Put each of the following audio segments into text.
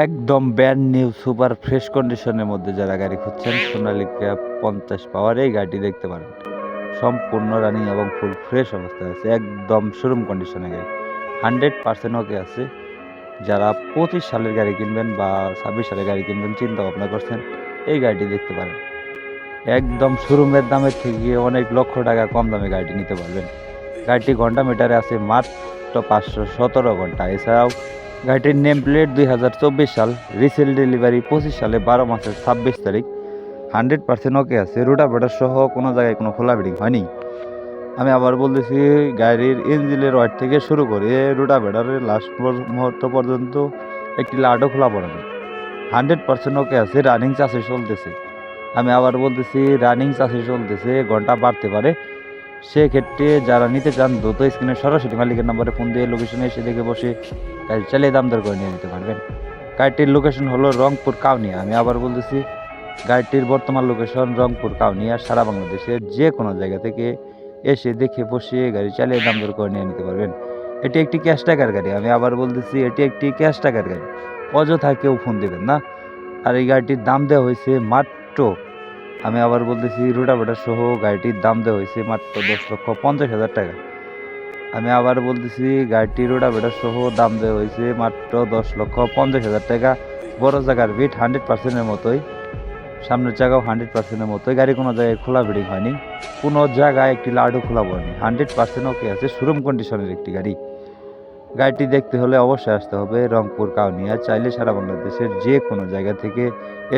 একদম brand new super fresh কন্ডিশনের মধ্যে যারা গাড়ি খুঁজছেন সোনালিকা পঞ্চাশ পাওয়ার এই গাড়িটি দেখতে পারেন। সম্পূর্ণ রানিং এবং ফুল ফ্রেশ অবস্থায় আছে, একদম শোরুম কন্ডিশনে গাড়ি। হান্ড্রেড পার্সেন্ট ওকে আছে। যারা পঁচিশ সালের গাড়ি কিনবেন বা ছাব্বিশ সালের গাড়ি কিনবেন, চিন্তা ভাবনা করছেন, এই গাড়িটি দেখতে পারেন। একদম শোরুমের দামের থেকে অনেক লক্ষ টাকা কম দামে গাড়িটি নিতে পারবেন। গাড়িটি ঘণ্টা মিটারে আছে মাত্র পাঁচশো সতেরো ঘণ্টা। এছাড়াও গাড়িটির নেম প্লেট দুই হাজার চব্বিশ সাল, রিসেল ডেলিভারি পঁচিশ সালে বারো মাসের ছাব্বিশ তারিখ। হান্ড্রেড পার্সেন্ট ওকে আছে রুটা বেটার সহ কোনো জায়গায় কোনো খোলা বিডিং হয়নি। আমি আবার বলতেছি, গাড়ির ইঞ্জিনের ওয়ার্ড থেকে শুরু করে রুটা বেটারের লাস্ট মুহূর্ত পর্যন্ত একটি লাডও খোলা পড়েনি হান্ড্রেড পার্সেন্ট ওকে আছে রানিং চাষে চলতেছে। আমি আবার বলতেছি রানিং চাষে চলতেছে, ঘণ্টা বাড়তে পারে। সেক্ষেত্রে যারা নিতে চান, দ্রুত স্ক্রিনে সরাসরি মালিকের নাম্বারে ফোন দিয়ে লোকেশনে এসে দেখে বসে গাড়ি চালিয়ে দাম দর করে নিয়ে নিতে পারবেন। গাড়িটির লোকেশন হলো রংপুর কাউনিয়া। আমি আবার বলতেছি, গাড়িটির বর্তমান লোকেশন রংপুর কাউনিয়া, সারা বাংলাদেশের যে কোনো জায়গা থেকে এসে দেখে বসে গাড়ি চালিয়ে দাম দর করে নিয়ে নিতে পারবেন। এটি একটি ক্যাশ টাকার গাড়ি। আমি আবার বলতেছি, এটি একটি ক্যাশ টাকার গাড়ি। অযথা কেউ ফোন দেবেন না। আর এই গাড়িটির দাম দেওয়া হয়েছে মাত্র, আমি আবার বলতেছি, রোটাভেটার সহ গাড়িটির দাম দেওয়া হয়েছে মাত্র দশ লক্ষ পঞ্চাশ হাজার টাকা। আমি আবার বলতেছি, গাড়িটির রোটাভেটার সহ দাম দেওয়া হয়েছে মাত্র দশ লক্ষ পঞ্চাশ হাজার টাকা। বড় জায়গার বিট হান্ড্রেড পার্সেন্টের মতোই, সামনের জায়গাও হান্ড্রেড পার্সেন্টের মতোই। গাড়ি কোনো জায়গায় খোলা বিডিং হয়নি, কোনো জায়গায় একটি লাডু খোলা পড়েনি। হান্ড্রেড পার্সেন্ট ওকে আছে শোরুম কন্ডিশনের একটি গাড়ি। গাড়িটি দেখতে হলে অবশ্যই আসতে হবে রংপুর, কাউনিয়া। চাইলে সারা বাংলাদেশের যে কোনো জায়গা থেকে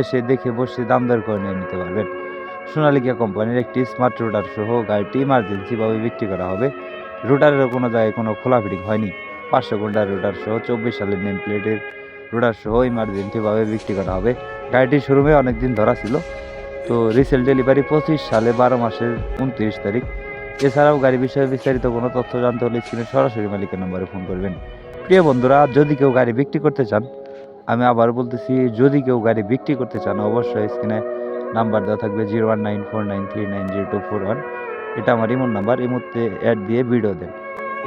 এসে দেখে বসে দাম দর করে নিয়ে নিতে পারবেন। সোনালিকা কোম্পানির একটি স্মার্ট রোডার সহ গাড়িটি ইমার্জেন্সিভাবে বিক্রি করা হবে। রুটারেরও কোনো জায়গায় কোনো খোলা ফিটিং হয়নি। পাঁচশো ঘণ্টার রুটার সহ চব্বিশ সালের নেম প্লেটের রুটার সহ ইমার্জেন্সিভাবে বিক্রি করা হবে। গাড়িটি শোরুমে অনেক দিন ধরা ছিল। তো রিসেল ডেলিভারি পঁচিশ সালে বারো মাসের উনত্রিশ তারিখ। এছাড়াও গাড়ি বিষয়ে বিস্তারিত কোনো তথ্য জানতে হলে স্ক্রিনে সরাসরি মালিকের নম্বরে ফোন করবেন। প্রিয় বন্ধুরা, যদি কেউ গাড়ি বিক্রি করতে চান, আমি আবার বলতেছি, যদি কেউ গাড়ি বিক্রি করতে চান, অবশ্যই স্ক্রিনে নাম্বার দেওয়া থাকবে zero one nine four nine three nine zero two four one. এটা আমার ইমন নাম্বার এই মুহূর্তে অ্যাড দিয়ে ভিডিও দেন।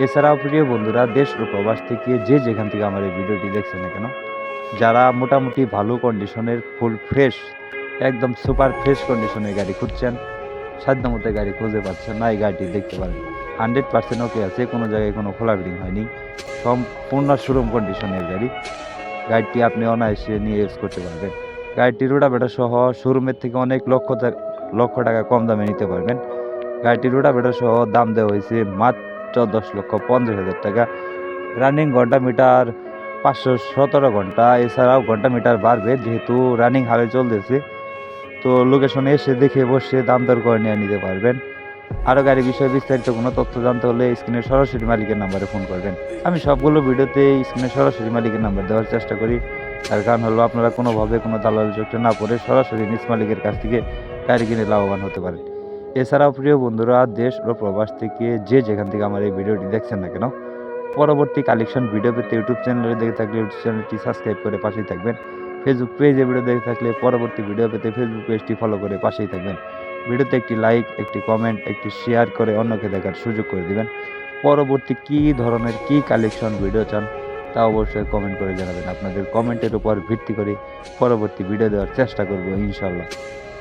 এছাড়াও প্রিয় বন্ধুরা, দেশ ও প্রবাস থেকে যে যেখান থেকে আমার এই ভিডিওটি দেখছেন না কেন, যারা মোটামুটি ভালো কন্ডিশনের ফুল ফ্রেশ একদম সুপার ফ্রেশ কন্ডিশনের গাড়ি খুঁজছেন, সাধ্যমতো গাড়ি খুঁজে পাচ্ছেন, না এই গাড়িটি দেখতে পারেন। হান্ড্রেড পার্সেন্ট ওকে আছে, কোনো জায়গায় কোনো খোলা বিডিং হয়নি। সম্পূর্ণ শোরুম কন্ডিশনের গাড়ি। গাড়িটি আপনি অনায়াসে নিয়ে ইউজ করতে পারবেন। গাড়িটি রোডাবেটা সহ শোরুমের থেকে অনেক লক্ষ লক্ষ টাকা কম দামে নিতে পারবেন। গাড়িটি রোডাবেটা সহ দাম দেওয়া হয়েছে মাত্র দশ লক্ষ পঞ্চাশ হাজার টাকা। রানিং ঘণ্টা মিটার পাঁচশো সতেরো ঘণ্টা। এছাড়াও ঘণ্টা মিটার বাড়বে যেহেতু রানিং হারে চলতেছে। তো লোকেশনে এসে দেখে বসে দাম দর করে নিয়ে নিতে পারবেন। আরও গাড়ি বিষয়ে বিস্তারিত কোনো তথ্য জানতে হলে স্ক্রিনে সরাসরি মালিকের নাম্বারে ফোন করবেন। আমি সবগুলো ভিডিওতে স্ক্রিনে সরাসরি মালিকের নাম্বার দেওয়ার চেষ্টা করি। তার কারণ হলো আপনারা কোনোভাবে কোনো দালাল চোখে না পড়ে সরাসরি নিজ মালিকের কাছ থেকে গাড়ি কিনে লাভবান হতে পারেন। এছাড়াও প্রিয় বন্ধুরা, দেশ ও প্রবাস থেকে যে যেখান থেকে আমার এই ভিডিওটি দেখছেন না কেন, পরবর্তী কালেকশন ভিডিও পেতে ইউটিউব চ্যানেলে দেখে থাকলে ইউটিউব চ্যানেলটি সাবস্ক্রাইব করে পাশেই থাকবেন। ফেসবুক পেজে ভিডিও দেখে থাকলে পরবর্তী ভিডিও পেতে ফেসবুক পেজটি ফলো করে পাশেই থাকবেন। ভিডিওতে একটি লাইক একটি কমেন্ট একটি শেয়ার করে অন্যকে দেখার সুযোগ করে দিবেন। পরবর্তী কী ধরনের কী কালেকশন ভিডিও চান, তা অবশ্যই কমেন্ট করে জানাবেন। আপনাদের কমেন্টের উপর ভিত্তি করে পরবর্তী ভিডিও দেওয়ার চেষ্টা করব ইনশাল্লাহ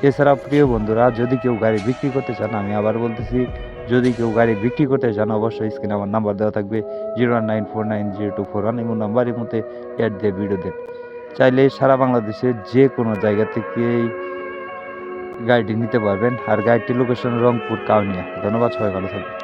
এছাড়া প্রিয় বন্ধুরা, যদি কেউ গাড়ি বিক্রি করতে চান, আমি আবার বলতেছি, যদি কেউ গাড়ি বিক্রি করতে চান, অবশ্যই স্ক্রিনে আমার নাম্বার দেওয়া থাকবে, zero one nine four nine zero two four one এবং নাম্বারের মধ্যে অ্যাড দিয়ে ভিডিও দেন। চাইলে সারা বাংলাদেশের যে কোনো জায়গা থেকেই গাড়িটি নিতে পারবেন। আর গাড়িটির লোকেশন রংপুর, কাউনিয়া। ধন্যবাদ, সবাই ভালো থাকবেন।